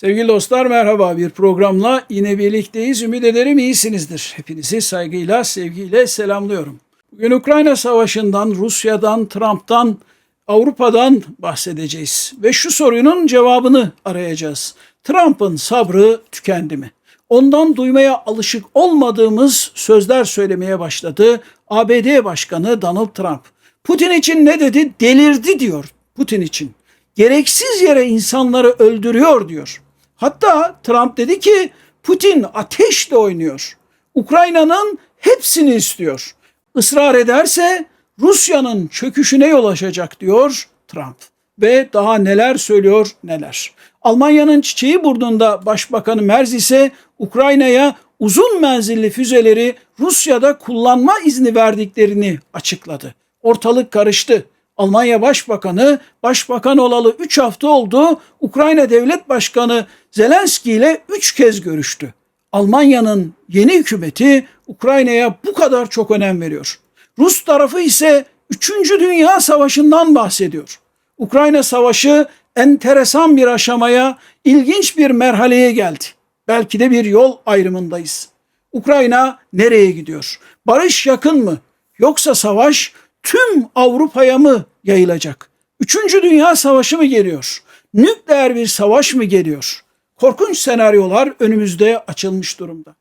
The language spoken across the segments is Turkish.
Sevgili dostlar merhaba bir programla yine birlikteyiz. Ümit ederim iyisinizdir. Hepinizi saygıyla, sevgiyle selamlıyorum. Bugün Ukrayna Savaşı'ndan, Rusya'dan, Trump'tan, Avrupa'dan bahsedeceğiz. Ve şu sorunun cevabını arayacağız. Trump'ın sabrı tükendi mi? Ondan duymaya alışık olmadığımız sözler söylemeye başladı ABD Başkanı Donald Trump. Putin için ne dedi? Delirdi diyor Putin için. Gereksiz yere insanları öldürüyor diyor. Hatta Trump dedi ki Putin ateşle oynuyor. Ukrayna'nın hepsini istiyor. Israr ederse Rusya'nın çöküşüne yol açacak diyor Trump. Ve daha neler söylüyor neler. Almanya'nın çiçeği burnunda Başbakanı Merz ise Ukrayna'ya uzun menzilli füzeleri Rusya'da kullanma izni verdiklerini açıkladı. Ortalık karıştı. Almanya Başbakanı başbakan olalı 3 hafta oldu. Ukrayna Devlet Başkanı Zelenski ile 3 kez görüştü. Almanya'nın yeni hükümeti Ukrayna'ya bu kadar çok önem veriyor. Rus tarafı ise 3. Dünya Savaşı'ndan bahsediyor. Ukrayna Savaşı enteresan bir aşamaya, ilginç bir merhaleye geldi. Belki de bir yol ayrımındayız. Ukrayna nereye gidiyor? Barış yakın mı? Yoksa savaş tüm Avrupa'ya mı yayılacak? Üçüncü Dünya Savaşı mı geliyor? Nükleer bir savaş mı geliyor? Korkunç senaryolar önümüzde açılmış durumda.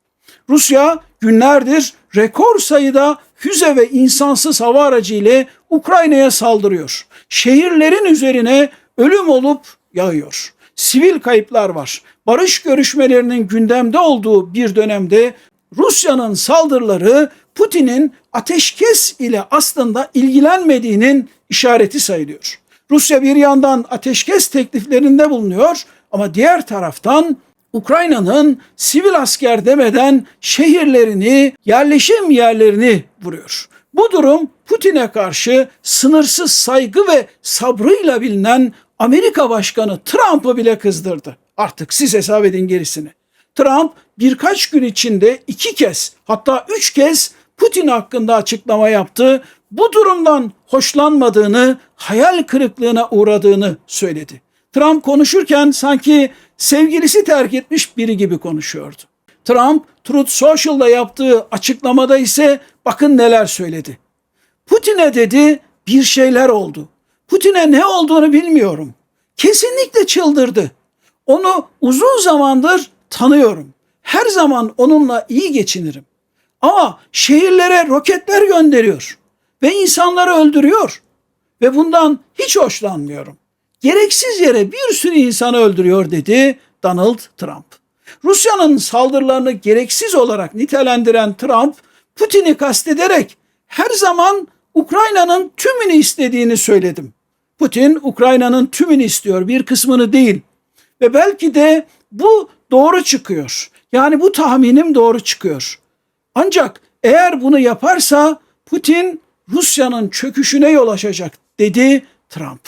Rusya günlerdir rekor sayıda füze ve insansız hava aracı ile Ukrayna'ya saldırıyor. Şehirlerin üzerine ölüm olup yağıyor. Sivil kayıplar var. Barış görüşmelerinin gündemde olduğu bir dönemde Rusya'nın saldırıları Putin'in ateşkes ile aslında ilgilenmediğinin işareti sayılıyor. Rusya bir yandan ateşkes tekliflerinde bulunuyor ama diğer taraftan Ukrayna'nın sivil asker demeden şehirlerini, yerleşim yerlerini vuruyor. Bu durum Putin'e karşı sınırsız saygı ve sabrıyla bilinen Amerika Başkanı Trump'ı bile kızdırdı. Artık siz hesap edin gerisini. Trump birkaç gün içinde iki kez hatta üç kez Putin hakkında açıklama yaptı. Bu durumdan hoşlanmadığını, hayal kırıklığına uğradığını söyledi. Trump konuşurken sanki sevgilisi terk etmiş biri gibi konuşuyordu. Trump Truth Social'da yaptığı açıklamada ise bakın neler söyledi. Putin'e dedi bir şeyler oldu. Putin'e ne olduğunu bilmiyorum. Kesinlikle çıldırdı. Onu uzun zamandır tanıyorum. Her zaman onunla iyi geçinirim. Ama şehirlere roketler gönderiyor ve insanları öldürüyor ve bundan hiç hoşlanmıyorum. Gereksiz yere bir sürü insanı öldürüyor dedi Donald Trump. Rusya'nın saldırılarını gereksiz olarak nitelendiren Trump, Putin'i kastederek her zaman Ukrayna'nın tümünü istediğini söyledim. Putin Ukrayna'nın tümünü istiyor, bir kısmını değil. Ve belki de bu doğru çıkıyor. Yani bu tahminim doğru çıkıyor. Ancak eğer bunu yaparsa Putin Rusya'nın çöküşüne yol açacak dedi Trump.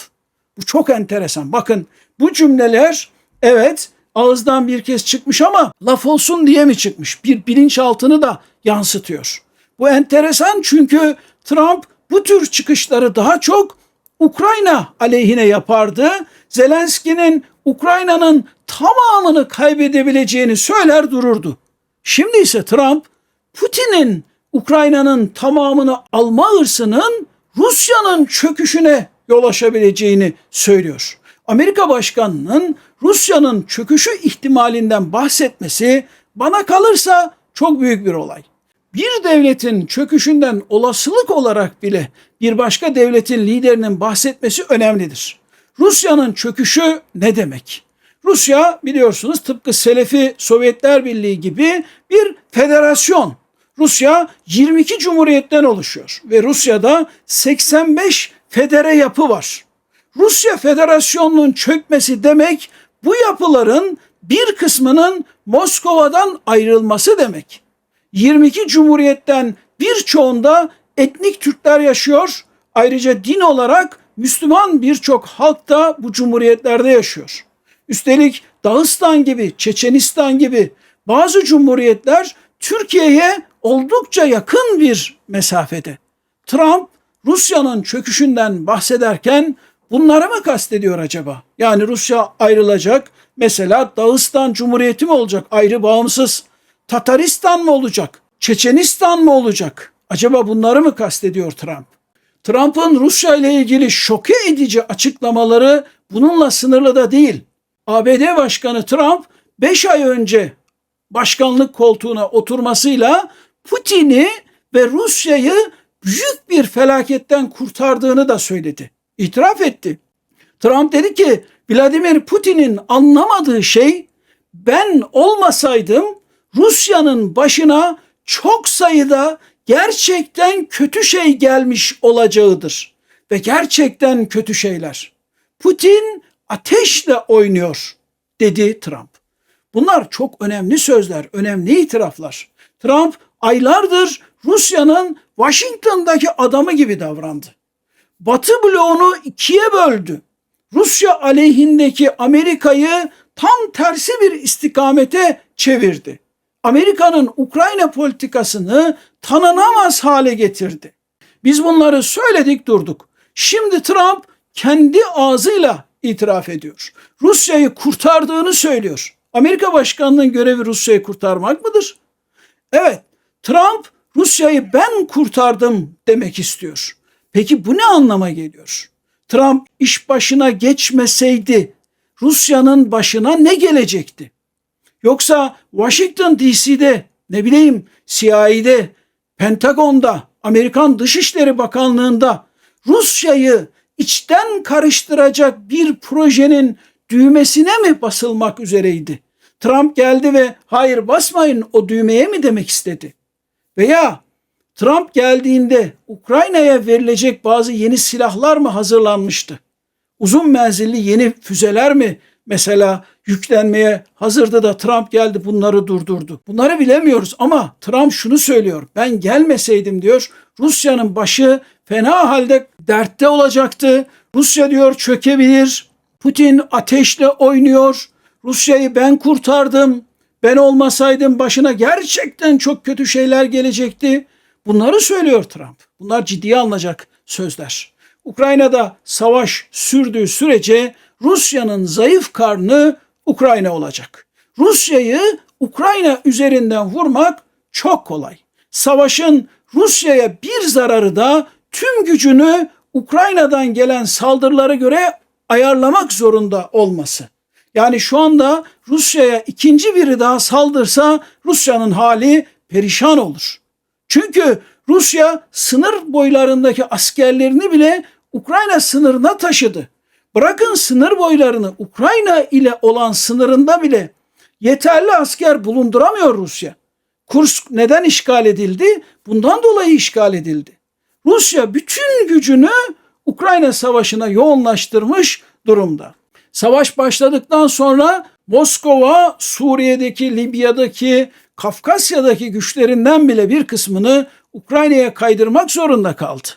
Bu çok enteresan. Bakın bu cümleler evet ağızdan bir kez çıkmış ama laf olsun diye mi çıkmış? Bir bilinçaltını da yansıtıyor. Bu enteresan çünkü Trump bu tür çıkışları daha çok Ukrayna aleyhine yapardı. Zelenski'nin Ukrayna'nın tamamını kaybedebileceğini söyler dururdu. Şimdi ise Trump Putin'in Ukrayna'nın tamamını alma hırsının Rusya'nın çöküşüne yol açabileceğini söylüyor. Amerika Başkanı'nın Rusya'nın çöküşü ihtimalinden bahsetmesi bana kalırsa çok büyük bir olay. Bir devletin çöküşünden olasılık olarak bile bir başka devletin liderinin bahsetmesi önemlidir. Rusya'nın çöküşü ne demek? Rusya biliyorsunuz tıpkı Selefi Sovyetler Birliği gibi bir federasyon. Rusya 22 cumhuriyetten oluşuyor ve Rusya'da 85 federe yapı var. Rusya Federasyonu'nun çökmesi demek bu yapıların bir kısmının Moskova'dan ayrılması demek. 22 cumhuriyetten birçoğunda etnik Türkler yaşıyor. Ayrıca din olarak Müslüman birçok halk da bu cumhuriyetlerde yaşıyor. Üstelik Dağıstan gibi, Çeçenistan gibi bazı cumhuriyetler Türkiye'ye oldukça yakın bir mesafede. Trump Rusya'nın çöküşünden bahsederken bunları mı kastediyor acaba? Yani Rusya ayrılacak, Mesela Dağıstan Cumhuriyeti mi olacak ayrı bağımsız? Tataristan mı olacak? Çeçenistan mı olacak? Acaba bunları mı kastediyor Trump? Trump'ın Rusya ile ilgili şoke edici açıklamaları bununla sınırlı da değil. ABD Başkanı Trump 5 ay önce başkanlık koltuğuna oturmasıyla Putin'i ve Rusya'yı büyük bir felaketten kurtardığını da söyledi. İtiraf etti. Trump dedi ki Vladimir Putin'in anlamadığı şey ben olmasaydım Rusya'nın başına çok sayıda gerçekten kötü şey gelmiş olacağıdır. Ve gerçekten kötü şeyler. Putin ateşle oynuyor dedi Trump. Bunlar çok önemli sözler, önemli itiraflar. Trump aylardır Rusya'nın Washington'daki adamı gibi davrandı. Batı bloğunu ikiye böldü. Rusya aleyhindeki Amerika'yı tam tersi bir istikamete çevirdi. Amerika'nın Ukrayna politikasını tanınamaz hale getirdi. Biz bunları söyledik durduk. Şimdi Trump kendi ağzıyla itiraf ediyor. Rusya'yı kurtardığını söylüyor. Amerika başkanının görevi Rusya'yı kurtarmak mıdır? Evet, Trump Rusya'yı ben kurtardım demek istiyor. Peki bu ne anlama geliyor? Trump iş başına geçmeseydi Rusya'nın başına ne gelecekti? Yoksa Washington DC'de ne bileyim CIA'de, Pentagon'da, Amerikan Dışişleri Bakanlığı'nda Rusya'yı içten karıştıracak bir projenin düğmesine mi basılmak üzereydi? Trump geldi ve hayır basmayın o düğmeye mi demek istedi? Veya Trump geldiğinde Ukrayna'ya verilecek bazı yeni silahlar mı hazırlanmıştı? Uzun menzilli yeni füzeler mi mesela yüklenmeye hazırdı da Trump geldi bunları durdurdu. Bunları bilemiyoruz ama Trump şunu söylüyor. Ben gelmeseydim diyor Rusya'nın başı fena halde dertte olacaktı. Rusya diyor çökebilir. Putin ateşle oynuyor. Rusya'yı ben kurtardım. Ben olmasaydım başına gerçekten çok kötü şeyler gelecekti. Bunları söylüyor Trump. Bunlar ciddiye alınacak sözler. Ukrayna'da savaş sürdüğü sürece Rusya'nın zayıf karnı Ukrayna olacak. Rusya'yı Ukrayna üzerinden vurmak çok kolay. Savaşın Rusya'ya bir zararı da tüm gücünü Ukrayna'dan gelen saldırılara göre ayarlamak zorunda olması. Yani şu anda Rusya'ya ikinci biri daha saldırsa Rusya'nın hali perişan olur. Çünkü Rusya sınır boylarındaki askerlerini bile Ukrayna sınırına taşıdı. Bırakın sınır boylarını Ukrayna ile olan sınırında bile yeterli asker bulunduramıyor Rusya. Kursk neden işgal edildi? Bundan dolayı işgal edildi. Rusya bütün gücünü Ukrayna savaşına yoğunlaştırmış durumda. Savaş başladıktan sonra Moskova Suriye'deki, Libya'daki, Kafkasya'daki güçlerinden bile bir kısmını Ukrayna'ya kaydırmak zorunda kaldı.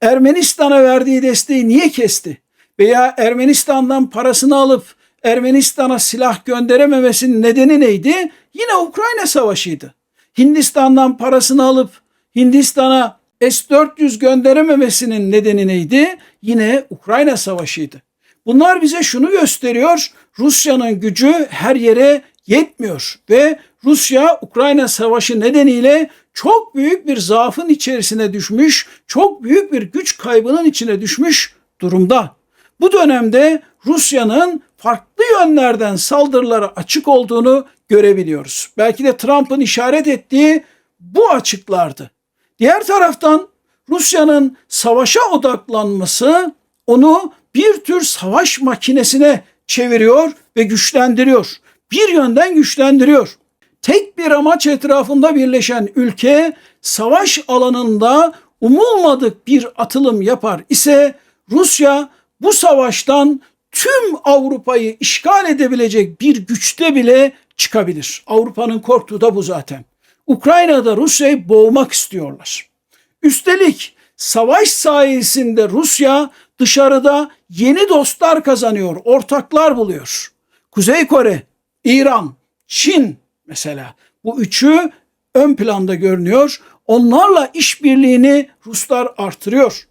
Ermenistan'a verdiği desteği niye kesti? Veya Ermenistan'dan parasını alıp Ermenistan'a silah gönderememesinin nedeni neydi? Yine Ukrayna Savaşı'ydı. Hindistan'dan parasını alıp Hindistan'a S-400 gönderememesinin nedeni neydi? Yine Ukrayna Savaşı'ydı. Bunlar bize şunu gösteriyor. Rusya'nın gücü her yere yetmiyor ve Rusya Ukrayna Savaşı nedeniyle çok büyük bir zaafın içerisine düşmüş, çok büyük bir güç kaybının içine düşmüş durumda. Bu dönemde Rusya'nın farklı yönlerden saldırılara açık olduğunu görebiliyoruz. Belki de Trump'ın işaret ettiği bu açıklardı. Diğer taraftan Rusya'nın savaşa odaklanması onu bir tür savaş makinesine çeviriyor ve güçlendiriyor. Bir yönden güçlendiriyor. Tek bir amaç etrafında birleşen ülke savaş alanında umulmadık bir atılım yapar ise Rusya bu savaştan tüm Avrupa'yı işgal edebilecek bir güçte bile çıkabilir. Avrupa'nın korktuğu da bu zaten. Ukrayna'da Rusya'yı boğmak istiyorlar. Üstelik savaş sayesinde Rusya dışarıda yeni dostlar kazanıyor, ortaklar buluyor. Kuzey Kore, İran, Çin mesela bu üçü ön planda görünüyor. Onlarla işbirliğini Ruslar artırıyor.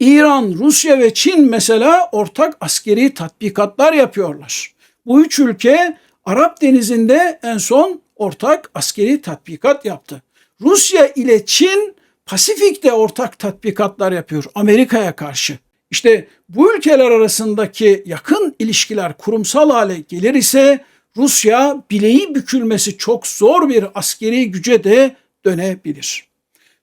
İran, Rusya ve Çin mesela ortak askeri tatbikatlar yapıyorlar. Bu üç ülke Arap Denizi'nde en son ortak askeri tatbikat yaptı. Rusya ile Çin Pasifik'te ortak tatbikatlar yapıyor Amerika'ya karşı. İşte bu ülkeler arasındaki yakın ilişkiler kurumsal hale gelir ise Rusya bileği bükülmesi çok zor bir askeri güce de dönebilir.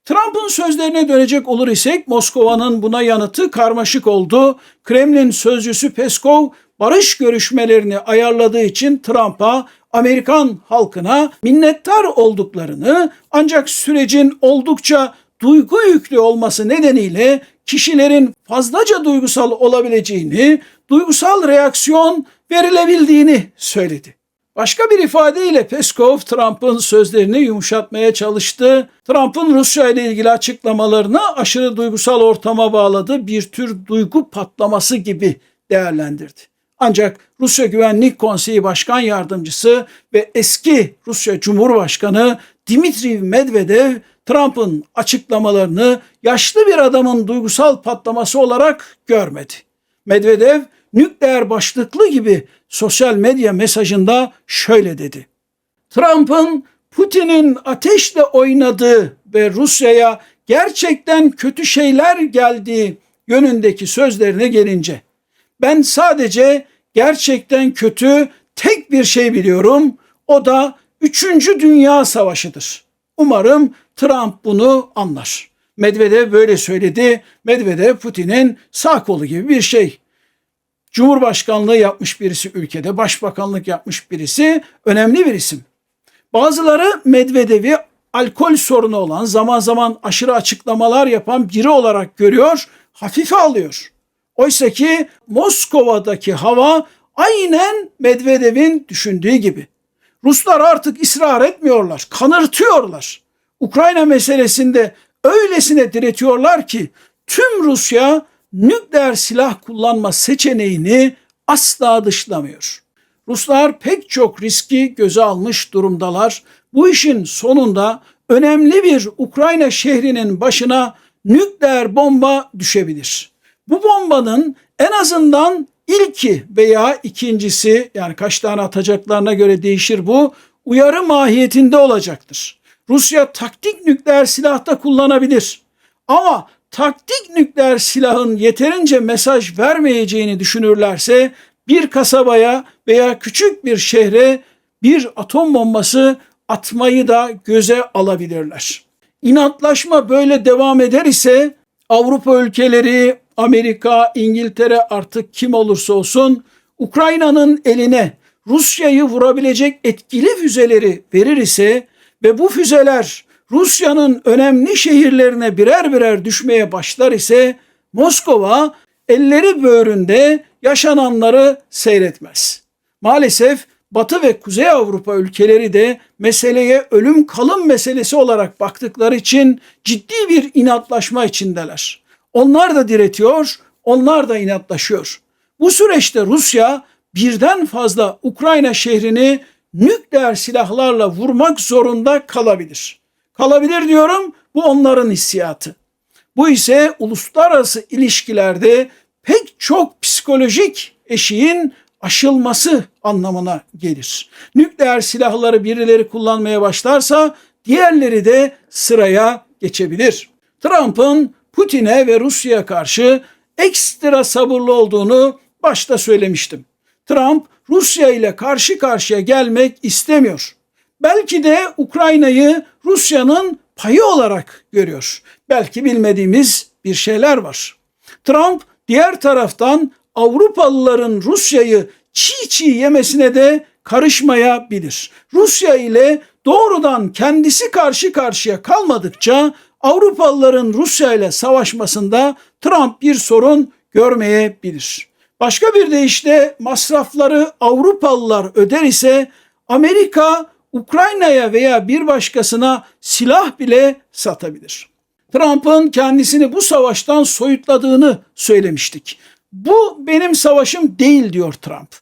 Trump'ın sözlerine dönecek olur isek Moskova'nın buna yanıtı karmaşık oldu. Kremlin sözcüsü Peskov barış görüşmelerini ayarladığı için Trump'a Amerikan halkına minnettar olduklarını ancak sürecin oldukça duygu yüklü olması nedeniyle kişilerin fazlaca duygusal olabileceğini, duygusal reaksiyon verilebildiğini söyledi. Başka bir ifadeyle Peskov Trump'ın sözlerini yumuşatmaya çalıştı. Trump'ın Rusya ile ilgili açıklamalarını aşırı duygusal ortama bağladı, bir tür duygu patlaması gibi değerlendirdi. Ancak Rusya Güvenlik Konseyi Başkan Yardımcısı ve eski Rusya Cumhurbaşkanı Dmitri Medvedev Trump'ın açıklamalarını yaşlı bir adamın duygusal patlaması olarak görmedi. Medvedev nükleer başlıklı gibi sosyal medya mesajında şöyle dedi. Trump'ın Putin'in ateşle oynadığı ve Rusya'ya gerçekten kötü şeyler geldiği yönündeki sözlerine gelince ben sadece gerçekten kötü tek bir şey biliyorum. O da 3. Dünya Savaşı'dır. Umarım Trump bunu anlar. Medvedev böyle söyledi. Medvedev Putin'in sağ kolu gibi bir şey. Cumhurbaşkanlığı yapmış birisi ülkede, başbakanlık yapmış birisi, önemli bir isim. Bazıları Medvedev'i alkol sorunu olan, zaman zaman aşırı açıklamalar yapan biri olarak görüyor, hafife alıyor. Oysa ki Moskova'daki hava aynen Medvedev'in düşündüğü gibi. Ruslar artık ısrar etmiyorlar, kanırtıyorlar. Ukrayna meselesinde öylesine diretiyorlar ki tüm Rusya nükleer silah kullanma seçeneğini asla dışlamıyor. Ruslar pek çok riski göze almış durumdalar. Bu işin sonunda önemli bir Ukrayna şehrinin başına nükleer bomba düşebilir. Bu bombanın en azından ilki veya ikincisi yani kaç tane atacaklarına göre değişir bu uyarı mahiyetinde olacaktır. Rusya taktik nükleer silah da kullanabilir. Ama taktik nükleer silahın yeterince mesaj vermeyeceğini düşünürlerse bir kasabaya veya küçük bir şehre bir atom bombası atmayı da göze alabilirler. İnatlaşma böyle devam eder ise Avrupa ülkeleri, Amerika, İngiltere artık kim olursa olsun Ukrayna'nın eline Rusya'yı vurabilecek etkili füzeleri verir ise ve bu füzeler Rusya'nın önemli şehirlerine birer birer düşmeye başlar ise Moskova elleri böğründe yaşananları seyretmez. Maalesef Batı ve Kuzey Avrupa ülkeleri de meseleye ölüm kalım meselesi olarak baktıkları için ciddi bir inatlaşma içindeler. Onlar da diretiyor, onlar da inatlaşıyor. Bu süreçte Rusya birden fazla Ukrayna şehrini nükleer silahlarla vurmak zorunda kalabilir. Kalabilir diyorum bu onların hissiyatı. Bu ise uluslararası ilişkilerde pek çok psikolojik eşiğin aşılması anlamına gelir. Nükleer silahları birileri kullanmaya başlarsa diğerleri de sıraya geçebilir. Trump'ın Putin'e ve Rusya'ya karşı ekstra sabırlı olduğunu başta söylemiştim. Trump Rusya ile karşı karşıya gelmek istemiyor. Belki de Ukrayna'yı Rusya'nın payı olarak görüyor. Belki bilmediğimiz bir şeyler var. Trump diğer taraftan Avrupalıların Rusya'yı çiğ çiğ yemesine de karışmayabilir. Rusya ile doğrudan kendisi karşı karşıya kalmadıkça Avrupalıların Rusya ile savaşmasında Trump bir sorun görmeyebilir. Başka bir deyişle masrafları Avrupalılar öder ise Amerika Ukrayna'ya veya bir başkasına silah bile satabilir. Trump'ın kendisini bu savaştan soyutladığını söylemiştik. Bu benim savaşım değil diyor Trump.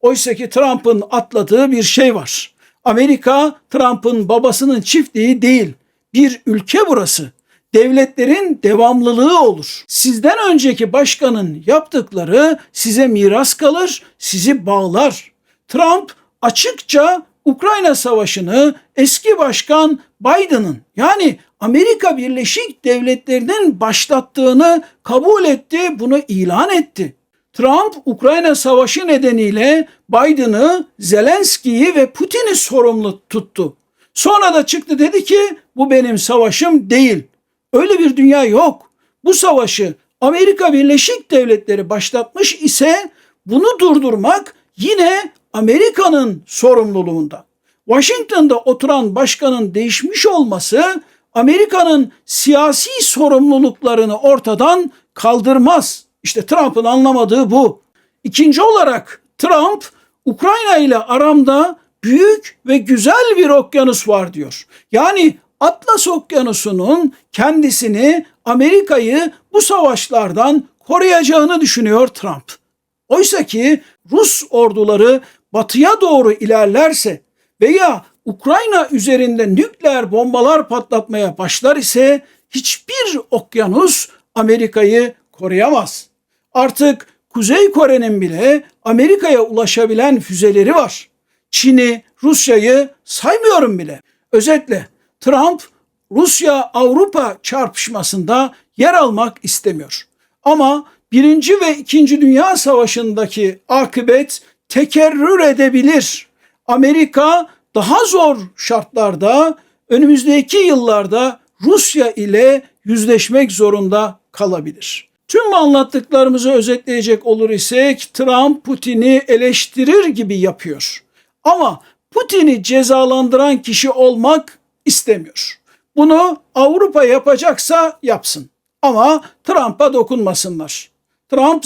Oysa ki Trump'ın atladığı bir şey var. Amerika Trump'ın babasının çiftliği değil. Bir ülke burası. Devletlerin devamlılığı olur. Sizden önceki başkanın yaptıkları size miras kalır, sizi bağlar. Trump açıkça Ukrayna Savaşı'nı eski başkan Biden'ın yani Amerika Birleşik Devletleri'nin başlattığını kabul etti, bunu ilan etti. Trump Ukrayna Savaşı nedeniyle Biden'ı, Zelenski'yi ve Putin'i sorumlu tuttu. Sonra da çıktı dedi ki bu benim savaşım değil. Öyle bir dünya yok. Bu savaşı Amerika Birleşik Devletleri başlatmış ise bunu durdurmak yine Amerika'nın sorumluluğunda. Washington'da oturan başkanın değişmiş olması Amerika'nın siyasi sorumluluklarını ortadan kaldırmaz. İşte Trump'ın anlamadığı bu. İkinci olarak Trump Ukrayna ile aramda büyük ve güzel bir okyanus var diyor. Yani Atlas Okyanusu'nun kendisini Amerika'yı bu savaşlardan koruyacağını düşünüyor Trump. Oysa ki Rus orduları batıya doğru ilerlerse veya Ukrayna üzerinde nükleer bombalar patlatmaya başlar ise hiçbir okyanus Amerika'yı koruyamaz. Artık Kuzey Kore'nin bile Amerika'ya ulaşabilen füzeleri var. Çin'i, Rusya'yı saymıyorum bile. Özetle Trump Rusya-Avrupa çarpışmasında yer almak istemiyor. Ama Birinci ve İkinci Dünya Savaşı'ndaki akıbet tekerrür edebilir. Amerika daha zor şartlarda önümüzdeki yıllarda Rusya ile yüzleşmek zorunda kalabilir. Tüm anlattıklarımızı özetleyecek olur isek Trump Putin'i eleştirir gibi yapıyor. Ama Putin'i cezalandıran kişi olmak istemiyor. Bunu Avrupa yapacaksa yapsın. Ama Trump'a dokunmasınlar. Trump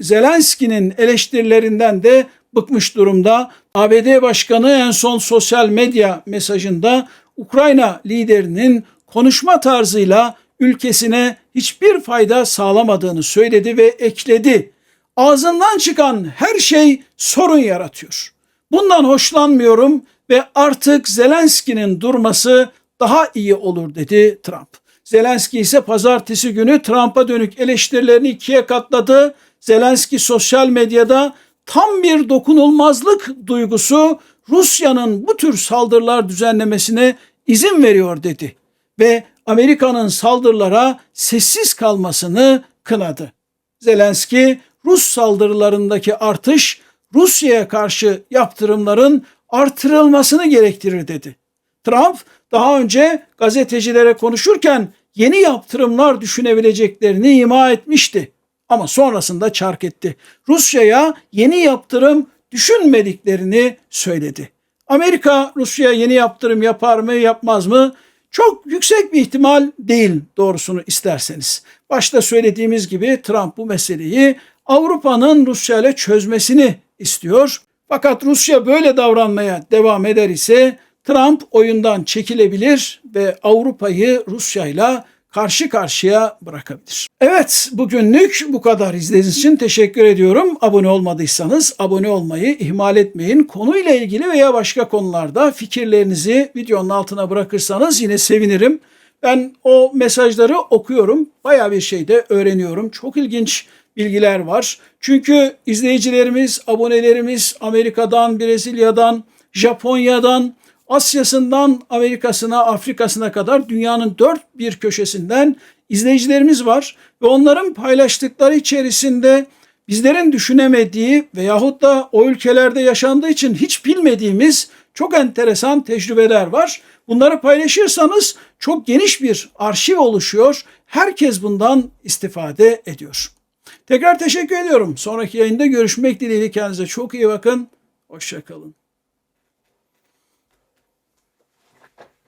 Zelenski'nin eleştirilerinden de bıkmış durumda. ABD Başkanı en son sosyal medya mesajında Ukrayna liderinin konuşma tarzıyla ülkesine hiçbir fayda sağlamadığını söyledi ve ekledi. Ağzından çıkan her şey sorun yaratıyor. Bundan hoşlanmıyorum ve artık Zelenski'nin durması daha iyi olur dedi Trump. Zelenski ise pazartesi günü Trump'a dönük eleştirilerini ikiye katladı. Zelenski sosyal medyada tam bir dokunulmazlık duygusu Rusya'nın bu tür saldırılar düzenlemesine izin veriyor dedi ve Amerika'nın saldırılara sessiz kalmasını kınadı. Zelenski Rus saldırılarındaki artış Rusya'ya karşı yaptırımların artırılmasını gerektirir dedi. Trump daha önce gazetecilere konuşurken yeni yaptırımlar düşünebileceklerini ima etmişti. Ama sonrasında çark etti. Rusya'ya yeni yaptırım düşünmediklerini söyledi. Amerika Rusya'ya yeni yaptırım yapar mı yapmaz mı? Çok yüksek bir ihtimal değil doğrusunu isterseniz. Başta söylediğimiz gibi Trump bu meseleyi Avrupa'nın Rusya ile çözmesini istiyor. Fakat Rusya böyle davranmaya devam eder ise Trump oyundan çekilebilir ve Avrupa'yı Rusya ile karşı karşıya bırakabilir. Evet bugünlük bu kadar izlediğiniz için teşekkür ediyorum. Abone olmadıysanız abone olmayı ihmal etmeyin. Konuyla ilgili veya başka konularda fikirlerinizi videonun altına bırakırsanız yine sevinirim. Ben o mesajları okuyorum. Baya bir şey de öğreniyorum. Çok ilginç bilgiler var. Çünkü izleyicilerimiz, abonelerimiz Amerika'dan, Brezilya'dan, Japonya'dan, Asya'sından Amerika'sına, Afrika'sına kadar dünyanın dört bir köşesinden izleyicilerimiz var ve onların paylaştıkları içerisinde bizlerin düşünemediği veyahut da o ülkelerde yaşandığı için hiç bilmediğimiz çok enteresan tecrübeler var. Bunları paylaşırsanız çok geniş bir arşiv oluşuyor. Herkes bundan istifade ediyor. Tekrar teşekkür ediyorum. Sonraki yayında görüşmek dileğiyle kendinize çok iyi bakın. Hoşçakalın.